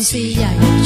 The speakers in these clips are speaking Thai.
อินทรีใหญ่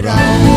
Geral.